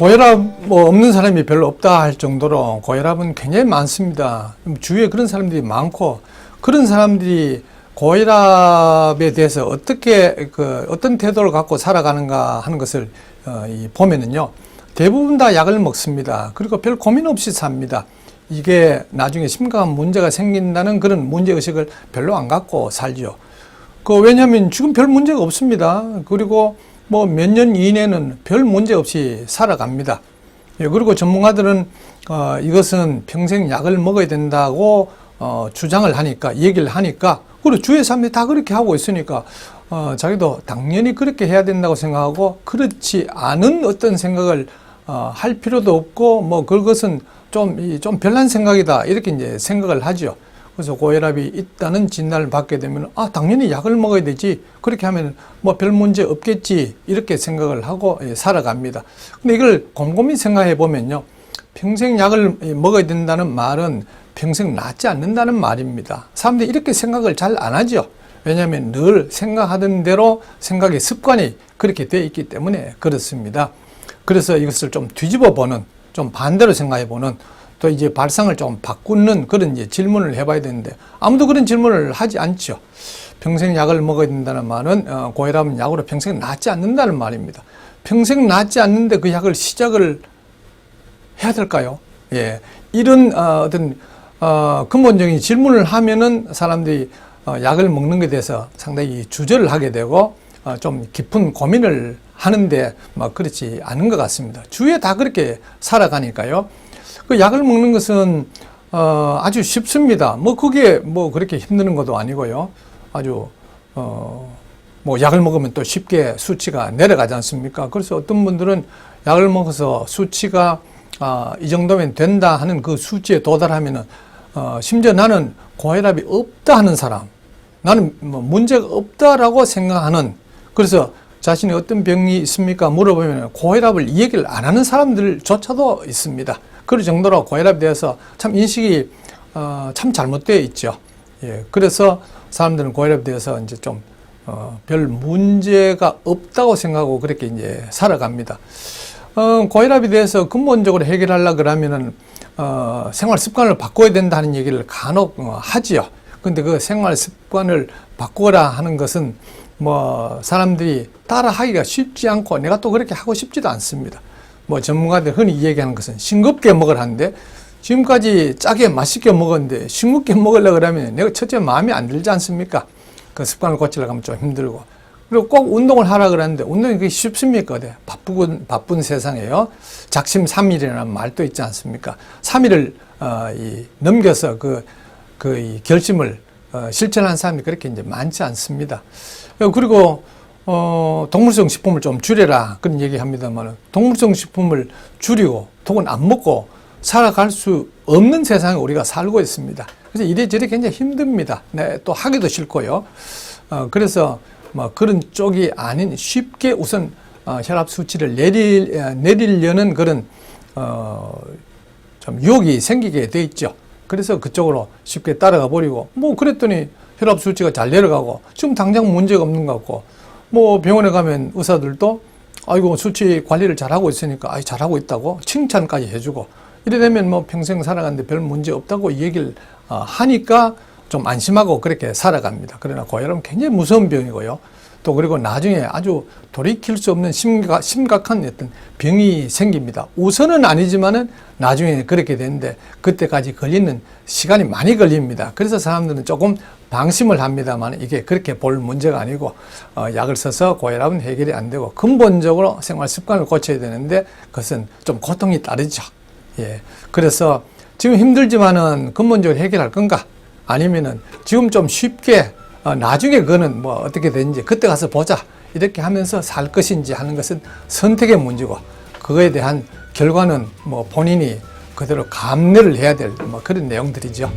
고혈압 뭐 없는 사람이 별로 없다 할 정도로 고혈압은 굉장히 많습니다. 주위에 그런 사람들이 많고 그런 사람들이 고혈압에 대해서 어떻게 그 어떤 태도를 갖고 살아가는가 하는 것을 어, 이 보면은요 대부분 다 약을 먹습니다. 그리고 별 고민 없이 삽니다. 이게 나중에 심각한 문제가 생긴다는 그런 문제 의식을 별로 안 갖고 살죠. 그 왜냐하면 지금 별 문제가 없습니다. 그리고 뭐 몇 년 이내는 별 문제 없이 살아갑니다. 예, 그리고 전문가들은 어, 이것은 평생 약을 먹어야 된다고 어, 주장을 하니까 얘기를 하니까 그리고 주위의 사람들이 다 그렇게 하고 있으니까 어, 자기도 당연히 그렇게 해야 된다고 생각하고 그렇지 않은 어떤 생각을 어, 할 필요도 없고 뭐 그것은 좀, 이, 좀 별난 생각이다 이렇게 이제 생각을 하죠. 그래서 고혈압이 있다는 진단을 받게 되면 아 당연히 약을 먹어야 되지 그렇게 하면 뭐 별 문제 없겠지 이렇게 생각을 하고 예, 살아갑니다. 근데 이걸 곰곰이 생각해 보면요 평생 약을 예, 먹어야 된다는 말은 평생 낫지 않는다는 말입니다. 사람들이 이렇게 생각을 잘 안 하죠. 왜냐하면 늘 생각하던 대로 생각의 습관이 그렇게 되어 있기 때문에 그렇습니다. 그래서 이것을 좀 뒤집어 보는 좀 반대로 생각해 보는 또 이제 발상을 좀 바꾸는 그런 이제 질문을 해봐야 되는데 아무도 그런 질문을 하지 않죠. 평생 약을 먹어야 된다는 말은 어, 고혈압은 약으로 평생 낫지 않는다는 말입니다. 평생 낫지 않는데 그 약을 시작을 해야 될까요? 예, 이런 어, 어떤 어, 근본적인 질문을 하면은 사람들이 어, 약을 먹는 것에 대해서 상당히 주저를 하게 되고 어, 좀 깊은 고민을 하는데 뭐 그렇지 않은 것 같습니다. 주위에 다 그렇게 살아가니까요. 그 약을 먹는 것은 어, 아주 쉽습니다. 뭐 그게 뭐 그렇게 힘드는 것도 아니고요. 아주 어, 뭐 약을 먹으면 또 쉽게 수치가 내려가지 않습니까? 그래서 어떤 분들은 약을 먹어서 수치가 아, 이 정도면 된다 하는 그 수치에 도달하면은 어, 심지어 나는 고혈압이 없다 하는 사람, 나는 뭐 문제가 없다라고 생각하는 그래서 자신이 어떤 병이 있습니까? 물어보면 고혈압을 이 얘기를 안 하는 사람들조차도 있습니다. 그럴 정도로 고혈압에 대해서 참 인식이 어, 참 잘못되어 있죠. 예, 그래서 사람들은 고혈압에 대해서 이제 좀 어, 별 문제가 없다고 생각하고 그렇게 이제 살아갑니다. 어, 고혈압에 대해서 근본적으로 해결하려 그러면은 어, 생활 습관을 바꿔야 된다는 얘기를 간혹 어, 하지요. 근데 그 생활 습관을 바꾸라 하는 것은 뭐 사람들이 따라 하기가 쉽지 않고 내가 또 그렇게 하고 싶지도 않습니다. 뭐 전문가들 흔히 얘기하는 것은 싱겁게 먹으라는데 지금까지 짜게 맛있게 먹었는데 싱겁게 먹으려고 그러면 내가 첫째 마음에 안 들지 않습니까? 그 습관을 고치려고 하면 좀 힘들고 그리고 꼭 운동을 하라 그러는데 운동이 그게 쉽습니까? 네. 바쁘고 바쁜 세상에요. 작심 삼일이라는 말도 있지 않습니까? 삼일을 어, 이, 넘겨서 그, 그, 이 결심을 어, 실천한 사람이 그렇게 이제 많지 않습니다. 어, 그리고 어, 동물성 식품을 좀 줄여라 그런 얘기 합니다만 동물성 식품을 줄이고 혹은 안 먹고 살아갈 수 없는 세상에 우리가 살고 있습니다. 그래서 이래저래 굉장히 힘듭니다. 네, 또 하기도 싫고요. 어, 그래서 뭐 그런 쪽이 아닌 쉽게 우선 어, 혈압 수치를 내릴, 어, 내리려는 그런 어, 좀 유혹이 생기게 돼 있죠. 그래서 그쪽으로 쉽게 따라가 버리고 뭐 그랬더니 혈압 수치가 잘 내려가고 지금 당장 문제가 없는 것 같고 뭐 병원에 가면 의사들도 아이고 수치 관리를 잘하고 있으니까 아이 잘하고 있다고 칭찬까지 해주고 이래 되면 뭐 평생 살아가는데 별 문제 없다고 얘기를 어, 하니까 좀 안심하고 그렇게 살아갑니다. 그러나 고혈압은 굉장히 무서운 병이고요. 또 그리고 나중에 아주 돌이킬 수 없는 심각, 심각한 어떤 병이 생깁니다. 우선은 아니지만은 나중에 그렇게 되는데 그때까지 걸리는 시간이 많이 걸립니다. 그래서 사람들은 조금 방심을 합니다만 이게 그렇게 볼 문제가 아니고 어, 약을 써서 고혈압은 해결이 안 되고 근본적으로 생활 습관을 고쳐야 되는데 그것은 좀 고통이 따르죠. 예. 그래서 지금 힘들지만은 근본적으로 해결할 건가? 아니면은 지금 좀 쉽게 어, 나중에 그거는 뭐 어떻게 되는지 그때 가서 보자 이렇게 하면서 살 것인지 하는 것은 선택의 문제고 그거에 대한 결과는 뭐 본인이 그대로 감내를 해야 될 뭐 그런 내용들이죠.